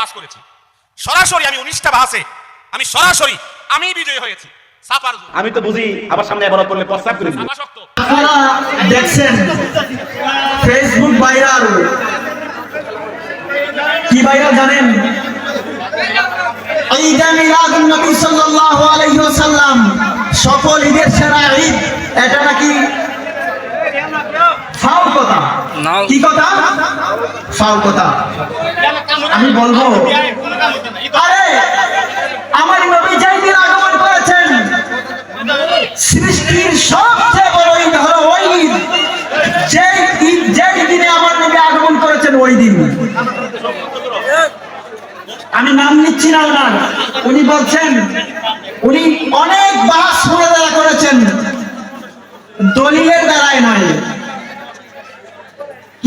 বাস করেছি। সরাসরি আমি উনিশটা বাসে আমি সরাসরি আমি বিজয়ী হয়েছি। আমি তো বুঝি আবার সামনে এবার করলে প্রস্তাব করে আপনারা দেখছেন ফেসবুক ভাইরাল কি ভাইরাল জানেন? ঈদে মিলাদুন নবী সাল্লাল্লাহু আলাইহি ওয়াসাল্লাম সফল ঈদের সেরা ঈদ এটা নাকি ফাউল কথা? কি কথা? ফাউল কথা। আমি বলব আমার নবী যেই দিন আগমন করেছেন, সৃষ্টির সবচেয়ে বড় ঈদ হলো ওই ঈদ। যেই ঈদ, যেই দিনে আমার নবী আগমন করেছেন ওই দিন। আমি নাম নিচ্ছি না ওনার। উনি বলছেন, উনি অনেক বাস মোনাজারা করেছেন। দলিলের দ্বারাই নয়।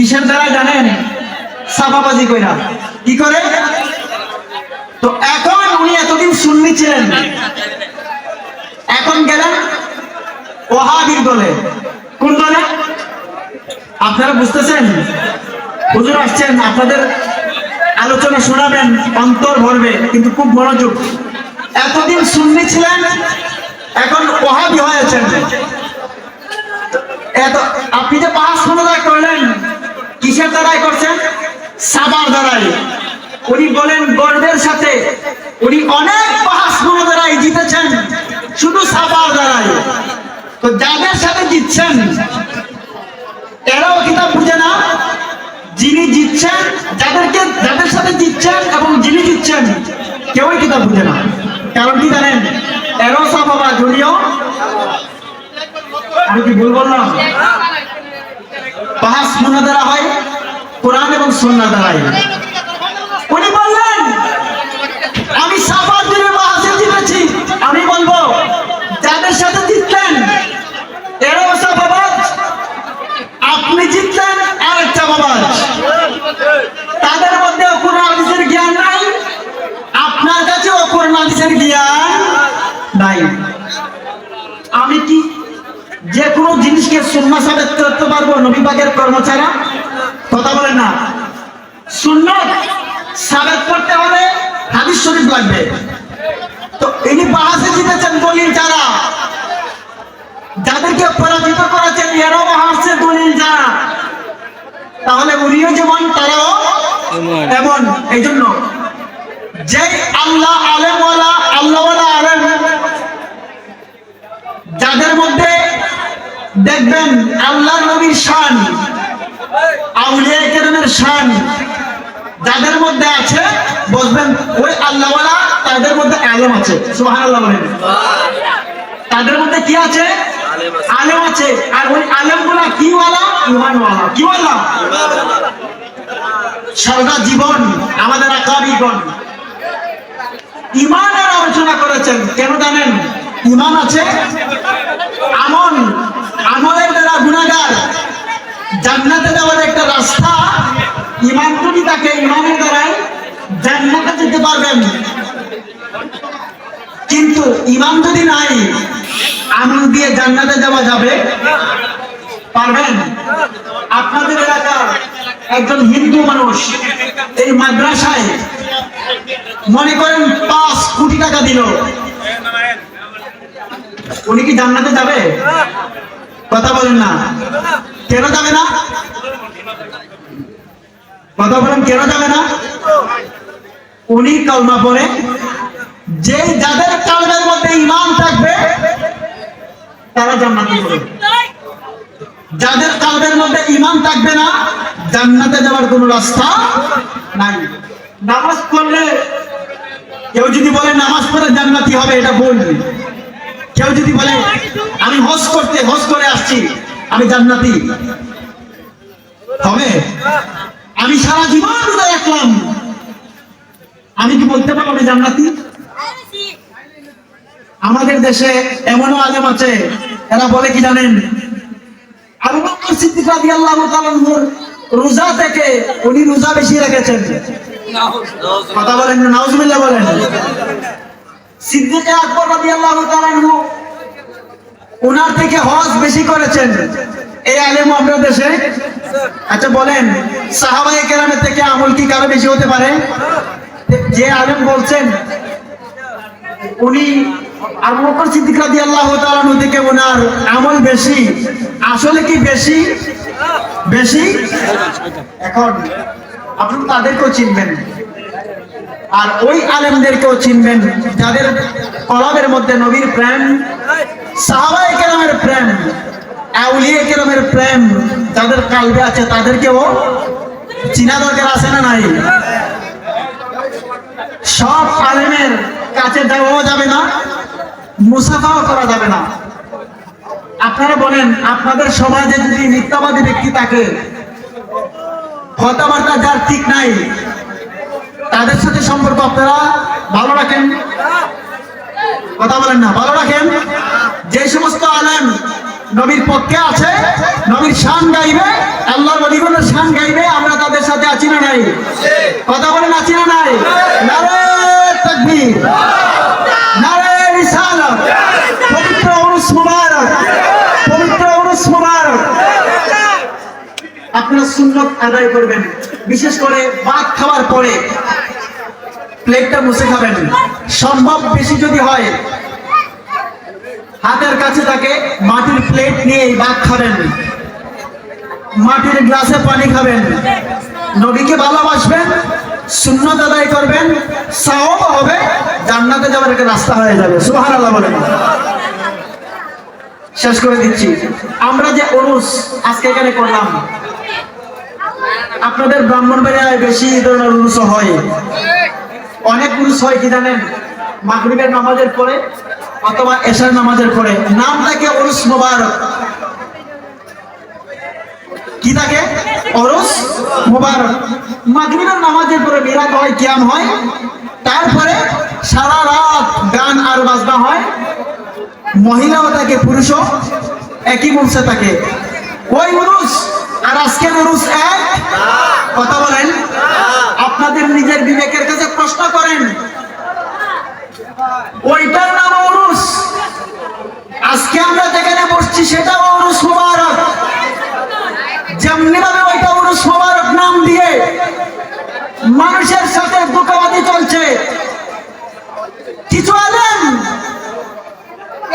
কিসের দ্বারা জানেন? সাফাবাজি কইরা। কি করে? তো এখন উনি এতদিন সুন্নি ছিলেন। এখন গেলেন ওহাবির দলে। কোন দলে? আপনারা বুঝতেছেন? হুজুর আসছেন, আপনাদের আলোচনা শোনাবেন, অন্তর ভরবে, কিন্তু খুব মনোযোগ। এতদিন সুন্নি ছিলেন, এখন ওহাবি হয়েছেন। এত আপনি যে পাঁচ মনোদয় করলেন কিসের দ্বারাই করছেন সাবার দ্বারাই। উনি বলেন, গর্বের সাথে। উনি অনেক পাহাস দ্বারাই জিতেছেন, শুধু সাবার দ্বারাই। তো যাদের সাথে জিতছেন, এরাও কিতাব বুঝে না, যিনি জিতছেন, যাদেরকে, যাদের সাথে জিতছেন এবং যিনি জিতছেন, কেউই কিতাব বুঝে না। কারণ কি জানেন? এরাও সাবাবা জড়িও আমি কি ভুল বললাম? পাহাস মুনা দ্বারা হয় কোরআন এবং সন্না দ্বারাই উনি বললেন আমি সাফার দিনে বাহাসে জিতেছি আমি বলব যাদের সাথে জিতলেন এরাও সাফাবাজ আপনি জিতলেন আর একটা বাবাজ তাদের মধ্যে কোন হাদিসের জ্ঞান নাই আপনার কাছে কোন হাদিসের জ্ঞান নাই আমি কি যে কোনো জিনিসকে সুন্না সাবেত করতে পারব নবীবাগের কর্মচারা? কথা বলেন না। সুন্নত সাবেত করতে হলে হাদিস শরীফ লাগবে। তো ইনি বাহাসে জিতেছেন দলিল যারা যাদেরকে পরাজিত করেছেন এরাও বাহাসে দলিল যারা। তাহলে উনিও যেমন তারাও এমন। এই জন্য যে আল্লাহ আলেমওয়ালা আল্লাহওয়ালা আলেম যাদের মধ্যে দেখবেন আল্লাহ নবীর শান, আউলিয়া কেরামের শান যাদের মধ্যে আছে বুঝবেন ওই আল্লাহওয়ালা তাদের মধ্যে আলেম আছে। সুবহানাল্লাহ বলেন। তাদের মধ্যে কি আছে? আলেম আছে। আর ওই আলেমগুলা কি ওয়ালা ইমানওয়ালা। কি ওয়ালা সারা জীবন আমাদের আকাবিগণ। ইমানের আলোচনা করেছেন। কেন জানেন? ইমান আছে? আমন আমলের দ্বারা গুণাগার। জান্নাতে যাওয়ার একটা রাস্তা ইমান যদি তাকে ইমানের দ্বারাই জান্নাতে যেতে পারবেন। কিন্তু ইমান যদি নাই, আমল দিয়ে জান্নাতে যাওয়া যাবে? পারবেন? আপনাদের এলাকার একজন হিন্দু মানুষ এই মাদ্রাসায় মনে করেন পাঁচ কোটি টাকা দিল। উনি কি জান্নাতে যাবে? কথা বলেন না। কেন যাবে না? কথা বলেন, কেন যাবে না? উনি কলমা পড়ে, যে যাদের কালবের মধ্যে ইমান থাকবে, তারা জান্নাতে যাবে। যাদের কালবের মধ্যে ইমান থাকবে না, জান্নাতে যাওয়ার কোনো রাস্তা নাই। নামাজ পড়লে কেউ যদি বলে, নামাজ পড়ে জান্নাতি হবে, এটা বলবি কেউ যদি বলে, আমি হজ করতে, হজ করে আসছি, আমি জান্নাতি। হবে আমি সারা জীবন রোজা রাখলাম। আমি কি বলতে পারব আমি জান্নাতি? আমাদের দেশে এমনও আলেম আছে, এরা বলে কি জানেন? আবু বকর সিদ্দিক রাদিয়াল্লাহু তাআলা রোজা থেকে উনি রোজা বেশি রেখেছেন। কথা বলেন নাউজুবিল্লাহ বলেন। সিদ্দিক আকবর তাআলা আনহু ওনার থেকে হজ বেশি করেছেন। এই আলেম আমরা দেশে। আচ্ছা বলেন, সাহাবায়ে কেরামের থেকে আমল কি কারও বেশি হতে পারে? যে আলেম বলছেন, উনি আবু বকর সিদ্দিক রাদিয়াল্লাহু তাআলা আনহু থেকে ওনার আমল বেশি। আসলে কি বেশি? বেশি? এখন, আপনি তাদেরকেও চিনবেন। আর ওই আলেমদেরকেও চিনবেন, যাদের কলমের মধ্যে নবীর প্রেম, সাহাবায়ে কেরামের প্রেম, আউলিয়ে কেরামের প্রেম, যাদের কালবে আছে তাদেরকেও চিনা দরকার আছে না নাই? সব আলেমের কাছে যাওয়াও যাবে না, মুসাফাও করা যাবে না। আপনারা বলেন, আপনাদের সমাজে যদি মিথ্যাবাদী ব্যক্তি থাকে, কথাবার্তা যার ঠিক নাই তাদের সাথে সম্পর্ক আপনারা ভালো রাখেন। কথা বলেন না, ভালো রাখেন। যে সমস্ত আলেম নবীর পক্ষে আছে, নবীর শান গাইবে আল্লাহর অলিগণের শান গাইবে, আমরা তাদের সাথে আছি না নাই? কথা বলেন, আছি না নাই? নারে তাকবীর পবিত্র পবিত্র আপনারা সুন্নত আদায় করবেন, বিশেষ করে ভাত খাওয়ার পরে। প্লেটটা মুছে খাবেন। সম্ভব বেশি যদি হয়, হাতের কাছে থাকে মাটির প্লেট নিয়ে ভাত খাবেন। মাটির গ্লাসে পানি খাবেন। নবীকে ভালোবাসবেন শূন্য দাদাই করবেন, সাওয়াব হবে, জান্নাতে যাওয়ার একটা রাস্তা হয়ে যাবে। সুবহানাল্লাহ বলেন। শেষ করে দিচ্ছি। আমরা যে অরুস আজকে এখানে করলাম, আপনাদের ব্রাহ্মণ ব্রাহ্মণবাড়িয়ায় বেশি ধরনের উরুস হয়। অনেক উরুস হয় কি জানেন? মাগরিবের নামাজের পরে অথবা এশার নামাজের পরে। নাম থাকে উরুস মোবারক। কি থাকে? অরুস মোবারক। মাগরিবের নামাজের পরে মিলাদ হয় কিয়াম হয়। তারপরে সারা রাত গান আর বাজনা হয়। মহিলাও থাকে পুরুষও একই মঞ্চে থাকে। ওই উরুস আর আজকের উরুস এক? কথা বলেন। আপনাদের নিজের বিবেকের কাছে প্রশ্ন করেন। ওইটার নাম উরুস আজকে আমরা যেখানে বসছি সেটা উরুস মুবারক। যেমনি ভাবে ওইটা উরুস মুবারক নাম দিয়ে মানুষের সাথে দুঃখবাদী চলছে। কিছু আলেন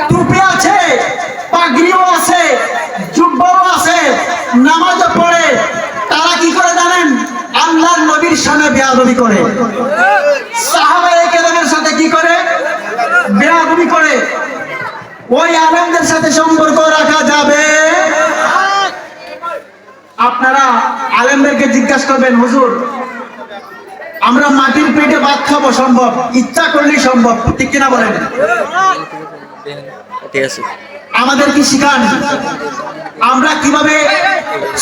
টুপি আছে, পাগড়িও আছে, জুব্বাও আছে, নামাজও পড়ে। তারা কি করে জানেন? আল্লাহর নবীর সামনে বেয়াদবি করে সাহাবায়ে কেরামের সাথে কি করে বেয়াদবি করে ওই আলেমদের সাথে সম্পর্ক রাখা যাবে। আপনারা আলেমদেরকে জিজ্ঞাসা করবেন হুজুর আমরা মাটির পেটে ভাত খাব সম্ভব? ইচ্ছা করলেই সম্ভব ঠিক কিনা বলেন? আমাদের কি শিখান? আমরা কীভাবে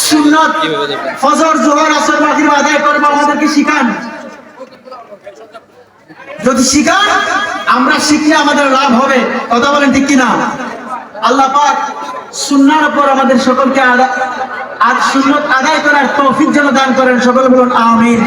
সুন্নত ফজর জোহর আসর মাগরিব আদায় করব আমাদের কি শিখান? যদি শিখান, আমরা শিখলে আমাদের লাভ হবে। কথা বলেন ঠিক কিনা? আল্লাহ পাক সুন্নার উপর আমাদের সকলকে আর সুন্নত আদায় করার তৌফিক যেন দান করেন। সকল বলুন, আমিন।